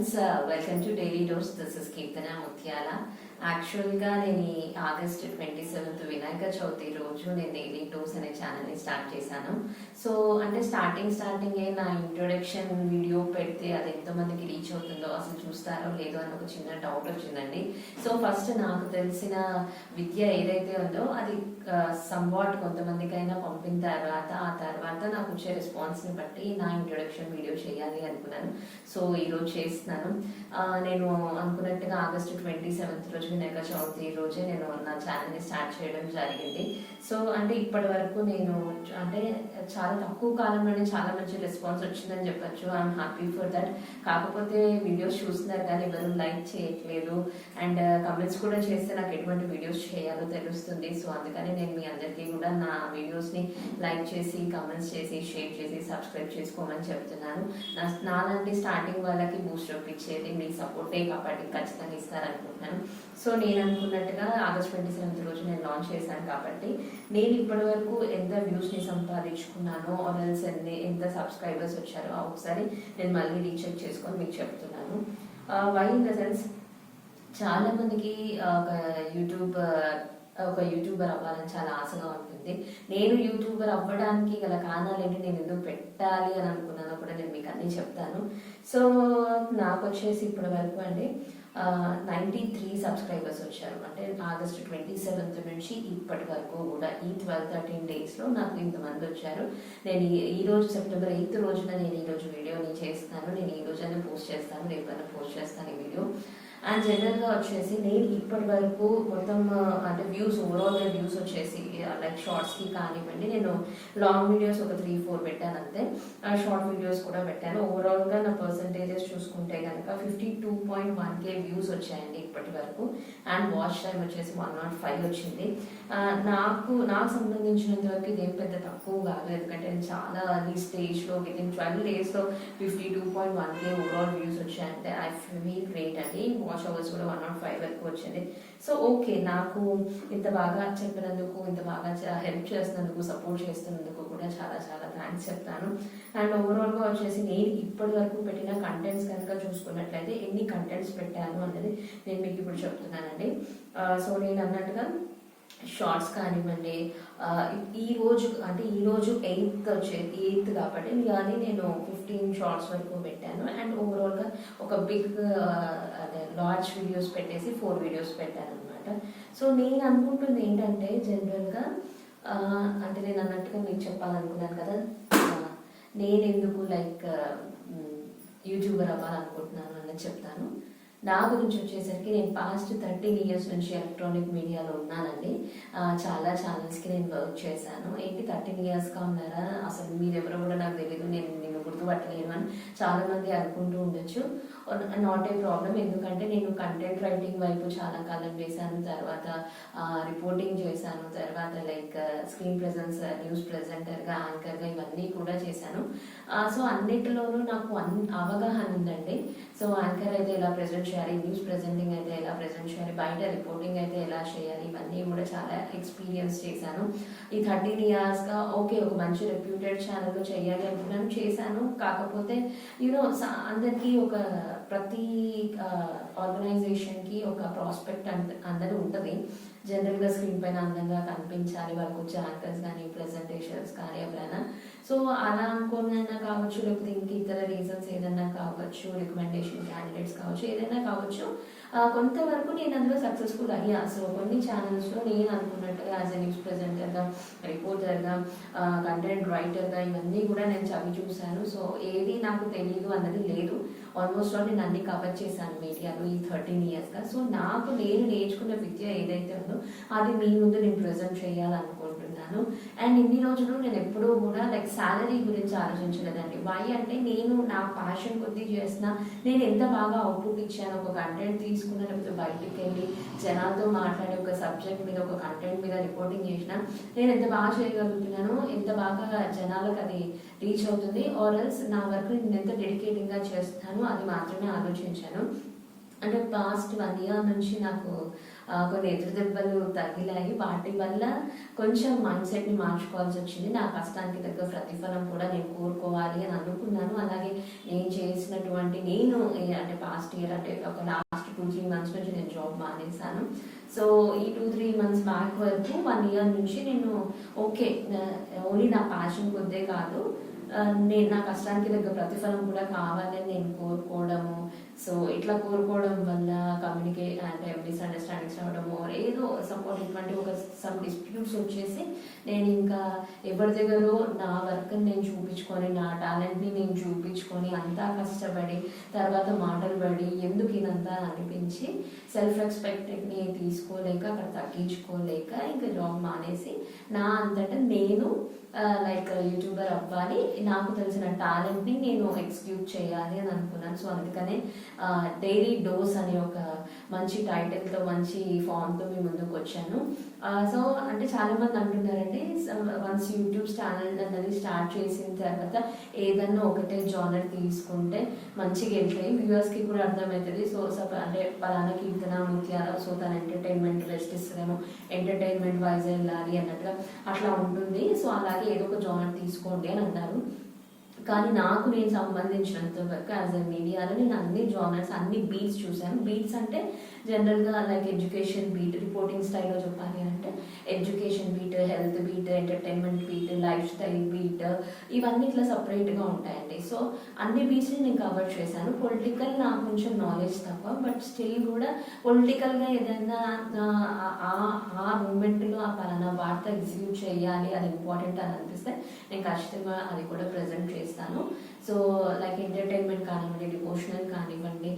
Friends welcome to daily doors this is Keerthana Muthyala యాక్చువల్గా నేను August twenty seventh Vinayaka Chavithi రోజు నేను daily doors అనే ఛానల్ని స్టార్ట్ చేశాను. సో అంటే స్టార్టింగ్ స్టార్టింగే నా ఇంట్రొడక్షన్ వీడియో పెడితే అది ఎంతమందికి రీచ్ అవుతుందో అసలు చూస్తారో లేదో అని ఒక చిన్న డౌట్ వచ్చిందండి. సో ఫస్ట్ నాకు తెలిసిన విద్య ఏదైతే ఉందో అది సంవాట్ కొంతమందికైనా పంపిన తర్వాత ఆ తర్వాత నాకు వచ్చే రెస్పాన్స్ని బట్టి నా ఇంట్రొడక్షన్ వీడియో చేయాలి అనుకున్నాను. సో ఈరోజు చేస్తున్నాను. నేను అనుకున్నట్టుగా ఆగస్టు ట్వంటీ సెవెంత్ రోజు వినాయక చవితి రోజే నేను నా ఛానల్ని స్టార్ట్ చేయడం జరిగింది. సో అంటే ఇప్పటి వరకు నేను అంటే చాలా తక్కువ కాలంలోనే చాలా మంచి రెస్పాన్స్ వచ్చిందని చెప్పచ్చు. ఐఎమ్ హ్యాపీ ఫర్ దట్ కాకపోతే వీడియోస్ చూస్తున్నారు కానీ ఎవరు లైక్ చేయట్లేదు. అండ్ కమెంట్స్ uh, కూడా చేస్తే నాకు ఎటువంటి వీడియోస్ చేయాలో తెలుస్తుంది. సో అందుకని నేను మీ అందరికీ కూడా నా వీడియోస్ని లైక్ చేసి కమెంట్స్ చేసి షేర్ చేసి సబ్స్క్రైబ్ చేసుకోమని చెప్తున్నాను. నా నాలాంటి స్టార్టింగ్ వాళ్ళకి బూస్ట్ చూపించేది ఇచ్చేది మీ సపోర్టే కాబట్టి ఖచ్చితంగా ఇస్తారనుకుంటున్నాను. సో నేను అనుకున్నట్టుగా ఆగస్ట్ ట్వంటీ సెవెంత్ రోజు నేను లాంచ్ చేశాను కాబట్టి నేను ఇప్పటి వరకు ఎంత వ్యూస్ని సంపాదించుకున్నానో ఆర్ఎల్స్ ఎన్ని ఎంత సబ్స్క్రైబర్స్ వచ్చారో ఒకసారి నేను మళ్ళీ రీచెక్ చేసుకొని మీకు చెప్తున్నాను. వై ఇన్ ద సెన్స్ చాలా మందికి uh, ఒక యూట్యూబ్ ఒక యూట్యూబర్ అవ్వాలని చాలా ఆశగా ఉంటుంది. నేను యూట్యూబర్ అవ్వడానికి గల కారణాలు ఏంటి? నేను ఎందుకు పెట్టాలి అని అనుకున్నానో కూడా నేను మీకు అన్నీ చెప్తాను. సో నాకు వచ్చేసి ఇప్పటి వరకు అండి నైంటీ త్రీ సబ్స్క్రైబర్స్ వచ్చారు. అంటే ఆగస్ట్ ట్వంటీ సెవెంత్ నుంచి ఇప్పటి వరకు కూడా ఈ ట్వెల్వ్ థర్టీన్ డేస్లో నాకు ఇంతమంది వచ్చారు. నేను ఈ- రోజు సెప్టెంబర్ ఎయిత్ రోజున నేను ఈరోజు వీడియోని చేస్తాను. నేను ఈ రోజైనా పోస్ట్ చేస్తాను. రేపైనా పోస్ట్ చేస్తాను ఈ వీడియో. అండ్ జనరల్గా వచ్చేసి నేను ఇప్పటి వరకు మొత్తం అంటే వ్యూస్ ఓవరాల్గా వ్యూస్ వచ్చేసి లైక్ షార్ట్స్కి కానివ్వండి నేను లాంగ్ వీడియోస్ ఒక త్రీ ఫోర్ పెట్టాను అంతే. షార్ట్ వీడియోస్ కూడా పెట్టాను. ఓవరాల్గా నా పర్సంటేజెస్ చూసుకుంటే కనుక fifty two point one K views వచ్చాయండి ఇప్పటి వరకు అండ్ వాచ్ టైం వచ్చేసి వన్ నాట్ ఫైవ్ వచ్చింది. నాకు నాకు సంబంధించినంత వరకు ఇదేం పెద్ద తక్కువ కాదు. ఎందుకంటే నేను చాలా ఈ స్టేజ్లో విత్ ఇన్ ట్వెల్వ్ డేస్లో fifty two point one K overall views వచ్చాయంటే ఐ ఫీల్ గ్రేట్ అండి. వాష్ అవర్స్ కూడా వన్ నాట్ ఫైవ్ వరకు వచ్చింది సో ఓకే నాకు ఇంత బాగా చెప్పినందుకు ఇంత బాగా హెల్ప్ చేస్తున్నందుకు సపోర్ట్ చేస్తున్నందుకు కూడా చాలా చాలా థ్యాంక్స్ చెప్తాను. అండ్ ఓవరాల్గా వచ్చేసి నేను ఇప్పటి వరకు పెట్టిన కంటెంట్స్ కనుక చూసుకున్నట్లయితే ఎన్ని కంటెంట్స్ పెట్టాను అనేది నేను మీకు ఇప్పుడు చెప్తున్నానండి. సో నేను అన్నట్టుగా షార్ట్స్ కానివ్వండి ఈ రోజు అంటే ఈ రోజు ఎయిత్ వచ్చే ఎయిత్ కాబట్టి కానీ నేను ఫిఫ్టీన్ షార్ట్స్ వరకు పెట్టాను. అండ్ ఓవరాల్గా ఒక బిగ్ అదే లార్జ్ వీడియోస్ పెట్టేసి ఫోర్ వీడియోస్ పెట్టాను అనమాట సో నేను అనుకుంటుంది ఏంటంటే జనరల్గా అంటే నేను అన్నట్టుగా మీకు చెప్పాలనుకున్నాను కదా నేను ఎందుకు లైక్ యూట్యూబర్ అవ్వాలనుకుంటున్నాను అని చెప్తాను. నా గురించి వచ్చేసరికి నేను పాస్ట్ థర్టీన్ ఇయర్స్ నుంచి ఎలక్ట్రానిక్ మీడియాలో ఉన్నానండి. చాలా ఛానల్స్కి నేను వర్క్ చేశాను. ఏంటి థర్టీన్ ఇయర్స్గా ఉన్నారా? అసలు మీరు కూడా నాకు తెలియదు నేను నిన్ను గుర్తుపట్టలేను అని చాలా మంది అనుకుంటూ ఉండొచ్చు. నాట్ ఏ ప్రాబ్లం ఎందుకంటే నేను కంటెంట్ రైటింగ్ వైపు చాలా కాలం వేశాను. తర్వాత రిపోర్టింగ్ చేశాను. తర్వాత లైక్ స్క్రీన్ ప్రెజెన్స్ న్యూస్ ప్రెజెంటర్గా యాంకర్గా ఇవన్నీ కూడా చేశాను. సో అన్నిటిలోనూ నాకు అన్ అవగాహన ఉందండి. సో యాంకర్ అయితే ఎలా ప్రెజెంట్ చేయాలి? న్యూస్ ప్రెజెంటింగ్ అయితే ఎలా ప్రెజెంట్ చేయాలి? బయట రిపోర్టింగ్ అయితే ఎలా చేయాలి? ఇవన్నీ కూడా చాలా ఎక్స్పీరియన్స్ చేశాను. ఈ థర్టీన్ ఇయర్స్గా ఓకే ఒక మంచి రెప్యూటెడ్ ఛానల్లో చేయాలి అనుకున్నాను. చేశాను. కాకపోతే యూనో అందరికీ ఒక ప్రతి ఆర్గనైజేషన్కి ఒక ప్రాస్పెక్ట్ అందరూ ఉంటుంది. జనరల్గా స్క్రీన్ పైన అందంగా కనిపించాలి. వాళ్ళకి వచ్చే యాక్టర్స్ కానీ ప్రెజెంటేషన్స్ కానీ ఎవరైనా. సో అలా అనుకోనైనా కావచ్చు లేకపోతే ఇంక ఇతర రీజన్స్ ఏదైనా కావచ్చు రికమెండేషన్ క్యాండిడేట్స్ కావచ్చు ఏదైనా కావచ్చు కొంతవరకు నేను అందులో సక్సెస్ఫుల్ అయ్యా. సో కొన్ని ఛానల్స్లో నేను అనుకున్నట్టుగా యాజ్ ఎ న్యూస్ ప్రజెంటర్గా రిపోర్టర్గా కంటెంట్ రైటర్గా ఇవన్నీ కూడా నేను చవి చూశాను. సో ఏది నాకు తెలియదు అన్నది లేదు. ఆల్మోస్ట్ ఆల్ నేను అన్ని కవర్ చేశాను మీడియాలో ఈ థర్టీన్ ఇయర్స్గా సో నాకు నేను నేర్చుకున్న విద్య ఏదైతే ఉందో అది మీ ముందు నేను ప్రజెంట్ చేయాలనుకుంటున్నాను. అండ్ ఇన్ని రోజులు నేను ఎప్పుడూ కూడా లైక్ శాలరీ గురించి ఆలోచించలేదండి. వై అంటే నేను నా ప్యాషన్ కొద్దీ చేసిన నేను ఎంత బాగా అవుట్పుట్ ఇచ్చాను ఒక కంటెంట్ తీసుకున్న లేకపోతే బయటికి వెళ్ళి జనాలతో మాట్లాడి ఒక సబ్జెక్ట్ మీద ఒక కంటెంట్ మీద రిపోర్టింగ్ చేసిన నేను ఎంత బాగా చేయగలుగుతున్నాను ఎంత బాగా జనాలకు అది రీచ్ అవుతుంది ఆర్ ఎల్స్ నా వర్క్ నేను ఎంత డెడికేటింగ్గా చేస్తున్నాను అది మాత్రమే ఆలోచించాను. అంటే పాస్ట్ వన్ ఇయర్ నుంచి నాకు కొన్ని ఎదురు దెబ్బలు తగిలాయి. వాటి వల్ల కొంచెం మైండ్ సెట్ని మార్చుకోవాల్సి వచ్చింది. నా కష్టానికి తగ్గ ప్రతిఫలం కూడా నేను కోరుకోవాలి అని అనుకున్నాను. అలాగే నేను చేసినటువంటి నేను అంటే పాస్ట్ ఇయర్ అంటే ఒక లాస్ట్ టూ త్రీ మంత్స్ నుంచి నేను జాబ్ మానేశాను. సో ఈ టూ త్రీ మంత్స్ బ్యాక్ వరకు వన్ ఇయర్ నుంచి నేను ఓకే ఓన్లీ నా ప్యాషన్ కొద్దే కాదు. నేను నా కష్టానికి తగ్గ ప్రతిఫలం కూడా కావాలని నేను కోరుకోవడము. సో ఇట్లా కోరుకోవడం వల్ల కమ్యూనికే అంటే మిస్అండర్స్టాండింగ్స్ రావడము ఏదో సపోర్ట్ ఇటువంటి ఒక సమ్ డిస్ప్యూట్స్ వచ్చేసి నేను ఇంకా ఎవరి దగ్గరో నా వర్క్ని నేను చూపించుకొని నా టాలెంట్ని నేను చూపించుకొని అంతా కష్టపడి తర్వాత మాటలు పడి ఎందుకు ఇదంతా అనిపించి సెల్ఫ్ రెస్పెక్ట్ని తీసుకోలేక అక్కడ తగ్గించుకోలేక ఇంకా జాబ్ మానేసి నా అంతటా నేను లైక్ యూట్యూబర్ uh, అవ్వాలి. నాకు తెలిసిన టాలెంట్ని నేను ఎక్స్క్యూట్ చేయాలి అని అనుకున్నాను. సో అందుకనే డైలీ డోస్ అనే ఒక మంచి టైటిల్తో మంచి ఫామ్తో మీ ముందుకు వచ్చాను. సో అంటే చాలా మంది అంటున్నారండి వన్స్ యూట్యూబ్ ఛానల్ అనేది స్టార్ట్ చేసిన తర్వాత ఏదన్నా ఒకటే జానర్ తీసుకుంటే మంచిగా వెళ్తాయి వ్యూవర్స్కి కూడా అర్థమవుతుంది. సో అంటే పలానా కీర్తన ముత్యాల సో తన ఎంటర్టైన్మెంట్ రెస్ట్ ఇస్తుందేమో ఎంటర్టైన్మెంట్ వైజ్ వెళ్ళాలి అన్నట్లు అట్లా ఉంటుంది. సో అలాగే ఏదో ఒక జానర్ తీసుకోండి అని అన్నారు. కానీ నాకు నేను సంబంధించినంత వరకు యాజ్ అ మీడియాలో నేను అన్ని జానర్స్ అన్ని బీట్స్ చూశాను. బీట్స్ అంటే జనరల్గా లైక్ ఎడ్యుకేషన్ బీట్ రిపోర్టింగ్ స్టైల్లో చెప్పాలి అంటే education beat health beat entertainment beat lifestyle beat ఇవన్నీ ఇట్లా సపరేట్గా ఉంటాయండి. సో అన్ని బీట్స్ని నేను కవర్ చేశాను. పొలిటికల్ నాకు కొంచెం నాలెడ్జ్ తక్కువ బట్ స్టిల్ కూడా పొలిటికల్గా ఏదైనా ఆ- ఆ- మూమెంట్లో ఆ పలానా వార్త ఎగ్జిక్యూట్ చేయాలి అది ఇంపార్టెంట్ అని అనిపిస్తే నేను ఖచ్చితంగా అది కూడా ప్రజెంట్ చేస్తాను. సో లైక్ ఎంటర్టైన్మెంట్ కానివ్వండి డివోషనల్ కానివ్వండి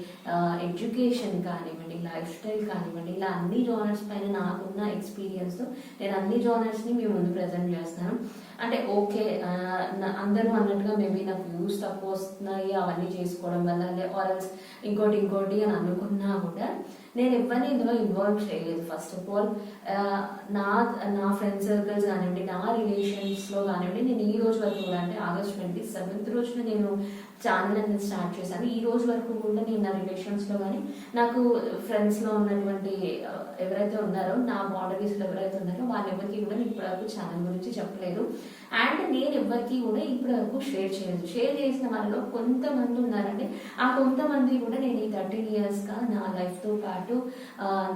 ఎడ్యుకేషన్ కానివ్వండి లైఫ్ స్టైల్ కానివ్వండి ఇలా అన్ని జోనర్స్ పైన నాకున్న ఎక్స్పీరియన్స్ నేను అన్ని జోనర్స్ని మీ ముందు ప్రజెంట్ చేస్తాను. అంటే ఓకే అందరూ అన్నట్టుగా మేబీ నాకు వ్యూస్ తక్కువ వస్తున్నాయి అవన్నీ చేసుకోవడం వల్ల ఆర్ఎల్స్ ఇంకోటి ఇంకోటి అని అనుకున్నా కూడా నేను ఎవరిని ఇందులో ఇన్వాల్వ్ చేయలేదు. ఫస్ట్ ఆఫ్ ఆల్ నా నా ఫ్రెండ్ సర్కిల్స్ కానివ్వండి నా రిలేషన్స్లో కానివ్వండి నేను ఈ రోజు వరకు కూడా అంటే ఆగస్ట్ ట్వంటీ సెవెంత్ రోజున నేను ఛానల్ అనేది స్టార్ట్ చేశాను. ఈ రోజు వరకు కూడా నేను నా రిలేషన్స్లో కానీ నాకు ఫ్రెండ్స్లో ఉన్నటువంటి ఎవరైతే ఉన్నారో నా బాడీస్లో ఎవరైతే ఉన్నారో వాళ్ళెవరికి కూడా నేను ఇప్పటివరకు ఛానల్ గురించి చెప్పలేదు. అండ్ నేను ఎవరికి కూడా ఇప్పటివరకు షేర్ చేయలేదు. షేర్ చేసిన వాళ్ళలో కొంతమంది ఉన్నారండి. ఆ కొంతమంది కూడా నేను ఈ థర్టీన్ ఇయర్స్గా నా లైఫ్తో పాటు పాటు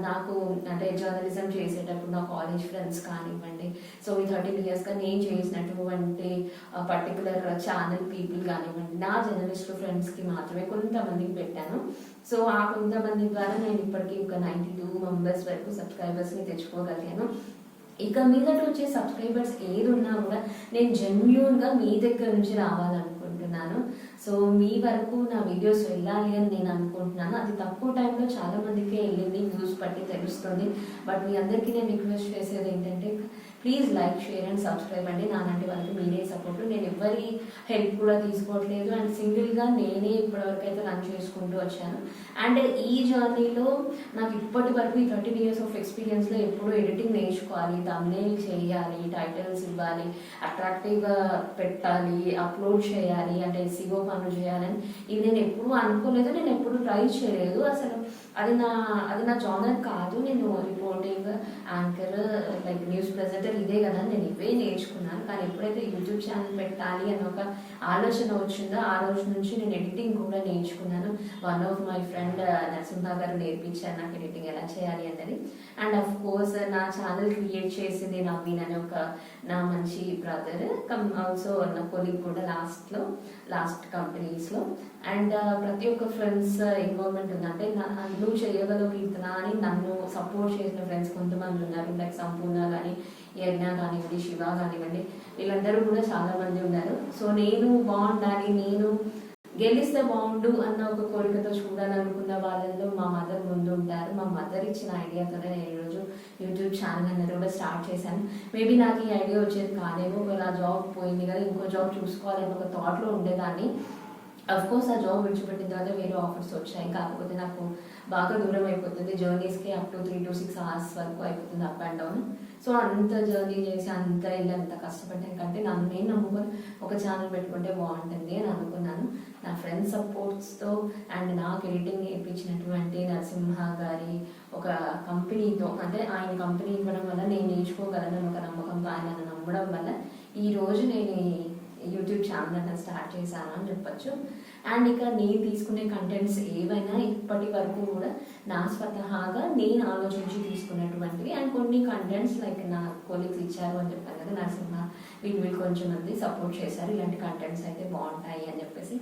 నాకు అంటే జర్నలిజం చేసేటప్పుడు నా కాలేజ్ ఫ్రెండ్స్ కానివ్వండి. సో ఈ థర్టీన్ ఇయర్స్గా నేను చేసినటువంటి పర్టికులర్ ఛానల్ పీపుల్ కానివ్వండి నా జర్నలిస్ట్ ఫ్రెండ్స్కి మాత్రమే కొంతమందికి పెట్టాను. సో ఆ కొంతమంది ద్వారా నేను ఇప్పటికీ ఒక నైంటీ టూ మెంబర్స్ వరకు సబ్స్క్రైబర్స్ని తెచ్చుకోగలిగాను. ఇక మీదట వచ్చే సబ్స్క్రైబర్స్ ఏది ఉన్నా కూడా నేను జెన్యున్గా మీ దగ్గర నుంచి రావాలనుకుంటున్నాను. సో మీ వరకు నా వీడియోస్ వెళ్ళాలి అని నేను అనుకుంటున్నాను. అది తక్కువ టైంలో చాలా మందికి వెళ్ళింది వ్యూస్ పట్టి తెలుస్తుంది. బట్ మీ అందరికీ నేను రిక్వెస్ట్ చేసేది ఏంటంటే please like share and subscribe అండి. నాలాంటి వాళ్ళకి మీరే సపోర్ట్. నేను ఎవరి హెల్ప్ కూడా తీసుకోవట్లేదు. అండ్ సింగిల్గా నేనే ఇప్పటివరకు అయితే రన్ చేసుకుంటూ వచ్చాను. అండ్ ఈ జర్నీలో నాకు ఇప్పటి వరకు ఈ థర్టీన్ ఇయర్స్ ఆఫ్ ఎక్స్పీరియన్స్లో ఎప్పుడూ ఎడిటింగ్ నేర్చుకోవాలి తమ్నేల్ చేయాలి టైటిల్స్ ఇవ్వాలి అట్రాక్టివ్గా పెట్టాలి అప్లోడ్ చేయాలి అంటే సిగో పనులు చేయాలని ఇవి నేను ఎప్పుడూ అనుకోలేదు. నేను ఎప్పుడు ట్రై చేయలేదు. అసలు అది నా అది నా జానర్ కాదు. నేను reporting anchor like news presenter ఇదే కదా నేను ఇవే నేర్చుకున్నాను. కానీ ఎప్పుడైతే యూట్యూబ్ ఛానల్ పెట్టాలి అని ఒక ఆలోచన వచ్చిందో ఆ రోజు నుంచి నేను ఎడిటింగ్ కూడా నేర్చుకున్నాను. One of my friend Narasimha garu నేర్పించారు నాకు ఎడిటింగ్ ఎలా చేయాలి అన్నది. అండ్ అఫ్ కోర్స్ నా ఛానల్ క్రియేట్ చేసింది నవీన్ అనే ఒక నా మంచి బ్రదర్ కమ్ ఆల్సో నా కొలీగ్ కూడా లాస్ట్లో లాస్ట్ కంపెనీస్లో అండ్ ప్రతి ఒక్క ఫ్రెండ్స్ ఇన్వాల్వ్మెంట్ ఉందంటే నువ్వు చేయగలవు కీర్తన అని నన్ను సపోర్ట్ చేసి చేసిన ఫ్రెండ్స్ కొంతమంది ఉన్నారు. లైక్ సంపూర్ణ కానీ యజ్ఞ కానివ్వండి శివ కానివ్వండి వీళ్ళందరూ కూడా చాలా మంది ఉన్నారు. సో నేను బాగుండాలి నేను గెలిస్తే బాగుండు అన్న ఒక కోరికతో చూడాలనుకున్న వాళ్ళల్లో మా మదర్ ముందు ఉంటారు. మా మదర్ ఇచ్చిన ఐడియాతోనే నేను ఈరోజు యూట్యూబ్ ఛానల్ అనేది కూడా స్టార్ట్ చేశాను. మేబీ నాకు ఈ ఐడియా వచ్చేది కాదేమో నా జాబ్ పోయింది కదా ఇంకో జాబ్ చూసుకోవాలని ఒక థాట్లో ఉండేదాన్ని. కోర్స్ ఆ జాబ్ విడిచిపెట్టిన తర్వాత వేరే ఆఫర్స్ వచ్చాయి. కాకపోతే నాకు బాగా దూరం అయిపోతుంది. జర్నీస్కి up to three to six hours వరకు అయిపోతుంది అప్ అండ్ డౌన్ సో అంత జర్నీ చేసి అంత వెళ్ళి అంత కష్టపడ్డాను. కంటే నన్ను నేను నమ్ముకొని ఒక ఛానల్ పెట్టుకుంటే బాగుంటుంది అని అనుకున్నాను. నా ఫ్రెండ్స్ సపోర్ట్స్తో అండ్ నాకు ఎడిటింగ్ నేర్పించినటువంటి నరసింహ గారి ఒక కంపెనీతో అంటే ఆయన కంపెనీ ఇవ్వడం వల్ల నేను నేర్చుకోగలను ఒక నమ్మకంతో ఆయన నమ్మడం వల్ల ఈ రోజు నేను యూట్యూబ్ ఛానల్ అనేది స్టార్ట్ చేశాను అని చెప్పొచ్చు. అండ్ ఇక నేను తీసుకునే కంటెంట్స్ ఏవైనా ఇప్పటి వరకు కూడా నా స్వతహాగా నేను ఆలోచించి తీసుకున్నటువంటివి. అండ్ కొన్ని కంటెంట్స్ లైక్ నా కొలీగ్స్ ఇచ్చారు అని చెప్పాను కదా నరసింహ వీళ్ళు కొంచెం మంది సపోర్ట్ చేశారు. ఇలాంటి కంటెంట్స్ అయితే బాగుంటాయి అని చెప్పేసి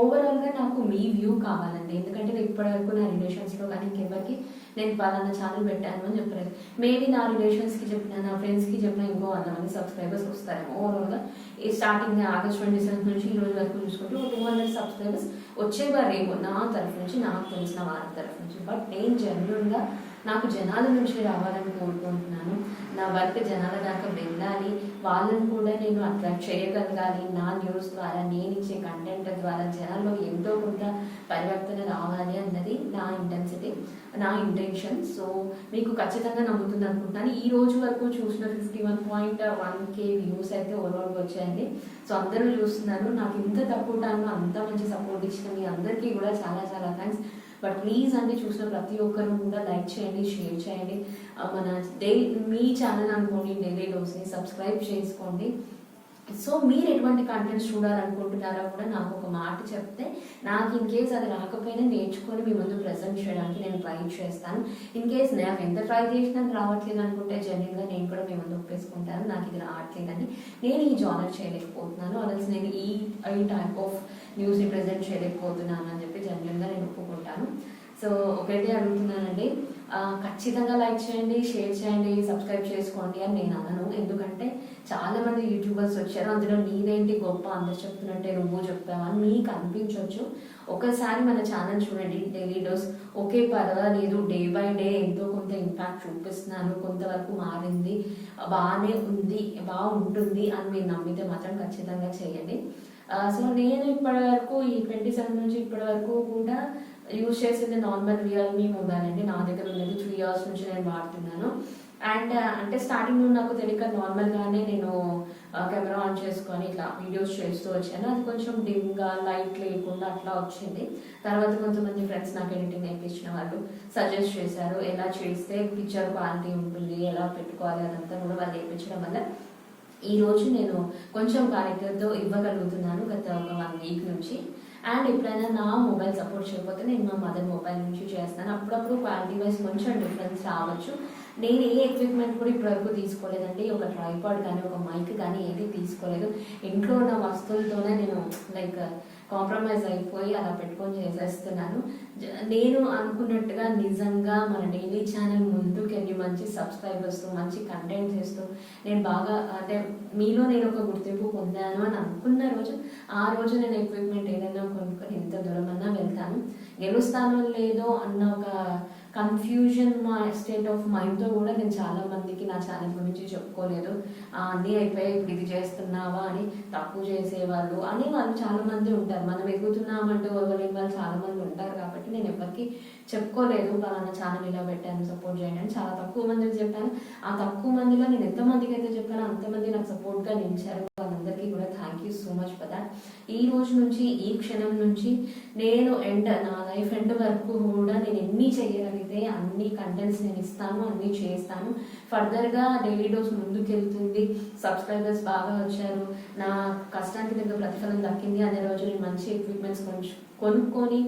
ఓవరాల్గా నాకు మీ వ్యూ కావాలండి. ఎందుకంటే నేను ఇప్పటివరకు నా రిలేషన్స్లో కానీ ఇంకెవరికి నేను పలానా ఛానల్ పెట్టాను అని చెప్పలేదు. మేబీ నా రిలేషన్స్కి చెప్పిన నా ఫ్రెండ్స్కి చెప్పిన ఇంకో వంద మంది సబ్స్క్రైబర్స్ వస్తారేమో. ఓవరాల్గా ఈ స్టార్టింగ్ ఆగస్ట్ ట్వంటీ సెవెంత్ నుంచి ఈ రోజు వరకు చూసుకుంటే టూ హండ్రెడ్ సబ్స్క్రైబర్స్ వచ్చేవారేమో నా తరఫు నుంచి నాకు తెలిసిన వారి తరఫు నుంచి. బట్ నేను జెన్యున్గా నాకు జనాల నుంచి రావాలని కోరుకుంటున్నాను. నా వర్క్ జనాల దాకా వెళ్ళాలి. వాళ్ళని కూడా నేను అట్రాక్ట్ చేయగలగాలి. నా న్యూస్ ద్వారా నేను ఇచ్చే కంటెంట్ ద్వారా జనాల్లో ఎంతో కొంత పరివర్తన రావాలి అన్నది నా ఇంటెన్సిటీ నా ఇంటెన్షన్ సో మీకు ఖచ్చితంగా నమ్ముతుంది అనుకుంటున్నాను. ఈ రోజు వరకు చూసిన fifty one point one K views అయితే ఓవరాల్గా వచ్చాయండి. సో అందరూ చూస్తున్నారు. నాకు ఇంత తక్కువ టైంలో అంత మంచి సపోర్ట్ ఇచ్చిన మీ అందరికీ కూడా చాలా చాలా థ్యాంక్స్ బట్ ప్లీజ్ అండి చూసిన ప్రతి ఒక్కరు కూడా లైక్ చేయండి షేర్ చేయండి. మన డైలీ మీ ఛానల్ అనుకోండి డైలీ డోస్ని సబ్స్క్రైబ్ చేసుకోండి. సో మీరు ఎటువంటి కంటెంట్స్ చూడాలనుకుంటున్నారో కూడా నాకు ఒక మాట చెప్తే నాకు ఇన్ కేస్ అది రాకపోయినా నేర్చుకొని మీ ముందు ప్రజెంట్ చేయడానికి నేను ట్రై చేస్తాను. ఇన్ కేస్ నాకు ఎంత ట్రై చేసినా రావట్లేదు అనుకుంటే జనరల్గా నేను కూడా మీ ముందు ఒప్పేసుకుంటాను. నాకు ఇది రావట్లేదని నేను ఈ జానర్ చేయలేకపోతున్నాను. అదర్స్ నేను ఈ ఈ టైప్ ఆఫ్ న్యూస్ని ప్రజెంట్ చేయలేకపోతున్నాను అని చెప్పి జనరల్గా నేను ఒప్పుకుంటాను. సో ఒకటి అడుగుతున్నానండి. ఖచ్చితంగా లైక్ చేయండి షేర్ చేయండి సబ్స్క్రైబ్ చేసుకోండి అని నేను అనను. ఎందుకంటే చాలా మంది యూట్యూబర్స్ వచ్చారు అందులో నీదేంటి గొప్ప అందరు చెప్తున్నట్టే నువ్వు చెప్పావా అని మీకు అనిపించవచ్చు ఒకసారి మన ఛానల్ చూడండి డైలీ డోస్ ఓకే పర్వాలేదు డే బై డే ఎంతో కొంత ఇంపాక్ట్ చూపిస్తున్నాను కొంతవరకు మారింది బాగానే ఉంది బాగుంటుంది అని మీరు నమ్మితే మాత్రం ఖచ్చితంగా చేయండి. సో నేను ఇప్పటి వరకు ఈ ట్వంటీ సెవెన్ నుంచి ఇప్పటి వరకు కూడా యూజ్ చేసింది నార్మల్ రియల్మీ మొబైల్ అండి నా దగ్గర ఉన్నది త్రీ ఇయర్స్ నుంచి నేను వాడుతున్నాను. అండ్ అంటే స్టార్టింగ్లో నాకు తెలియక నార్మల్గానే నేను కెమెరా ఆన్ చేసుకొని ఇట్లా వీడియోస్ చేస్తూ వచ్చాను. అది కొంచెం డిమ్గా లైట్ లేకుండా అట్లా వచ్చింది. తర్వాత కొంతమంది ఫ్రెండ్స్ నాకు ఎడిటింగ్ నేర్పించిన వాళ్ళు సజెస్ట్ చేశారు ఎలా చేస్తే పిక్చర్ క్వాలిటీ ఉంటుంది ఎలా పెట్టుకోవాలి అదంతా కూడా వాళ్ళు నేర్పించడం వల్ల ఈ రోజు నేను కొంచెం క్యారెక్టర్తో ఇవ్వగలుగుతున్నాను గత ఒక వన్ వీక్ నుంచి. అండ్ ఎప్పుడైనా నా మొబైల్ సపోర్ట్ చేయకపోతే నేను మా మదర్ మొబైల్ నుంచి చేస్తాను. అప్పుడప్పుడు క్వాలిటీ వైజ్ కొంచెం డిఫరెన్స్ రావచ్చు. నేను ఏ ఎక్విప్మెంట్ కూడా ఇప్పటివరకు తీసుకోలేదండి. ఒక ట్రైపాడ్ కానీ ఒక మైక్ కానీ ఏది తీసుకోలేదు. ఇంట్లో ఉన్న వస్తువులతోనే నేను లైక్ కాంప్రమైజ్ అయిపోయి అలా పెట్టుకొని చేసేస్తున్నాను. నేను అనుకున్నట్టుగా నిజంగా మన డైలీ ఛానల్ ముందుకెళ్ళి మంచి సబ్స్క్రైబర్స్తో మంచి కంటెంట్ చేస్తూ నేను బాగా అంటే మీలో నేను ఒక గుర్తింపు పొందాను అని అనుకున్న రోజు ఆ రోజు నేను ఎక్విప్మెంట్ ఏదైనా కొనుక్కొని ఎంత దూరమన్నా వెళ్తాను. గెలుస్తానో లేదో అన్న ఒక కన్ఫ్యూజన్ మా స్టేట్ ఆఫ్ మైండ్తో కూడా నేను చాలా మందికి నా ఛానల్ గురించి చెప్పుకోలేదు. అన్నీ అయిపోయి ఇప్పుడు ఇది చేస్తున్నావా? అని తక్కువ చేసేవాళ్ళు అని వాళ్ళు చాలా మంది ఉంటారు. మనం ఎగుతున్నామంటే ఓర్వలేని వాళ్ళు చాలా మంది ఉంటారు కాబట్టి నేను ఎవరికి చెప్పుకోలేదు. పలానా ఛానల్ ఇలా పెట్టాను సపోర్ట్ చేయండి అని చాలా తక్కువ మందికి చెప్పాను. ఆ తక్కువ మందిలో నేను ఎంతమందికి అయితే చెప్పానో అంతమంది నాకు సపోర్ట్గా నిలిచారు. వాళ్ళందరికీ కూడా thank you so much for that ఈ రోజు నుంచి ఈ క్షణం నుంచి నేను ఎండ్ నా లైఫ్ ఎండ్ వరకు కూడా నేను ఎన్ని చేయగలిగితే అన్ని కంటెంట్స్ నేను ఇస్తాను అన్ని చేస్తాను. ఫర్దర్గా డైలీ డోస్ ముందుకెళ్తుంది. సబ్స్క్రైబర్స్ బాగా వచ్చారు. నా కష్టానికి దగ్గర ప్రతిఫలం దక్కింది. అదే రోజు నేను మంచి ఎక్విప్మెంట్స్ కొంచెం కొనుక్కొని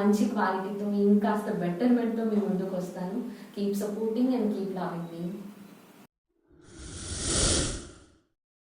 మంచి క్వాలిటీతో ఇంకాస్త బెటర్మెంట్తో మీ ముందుకు వస్తాను keep supporting and keep loving me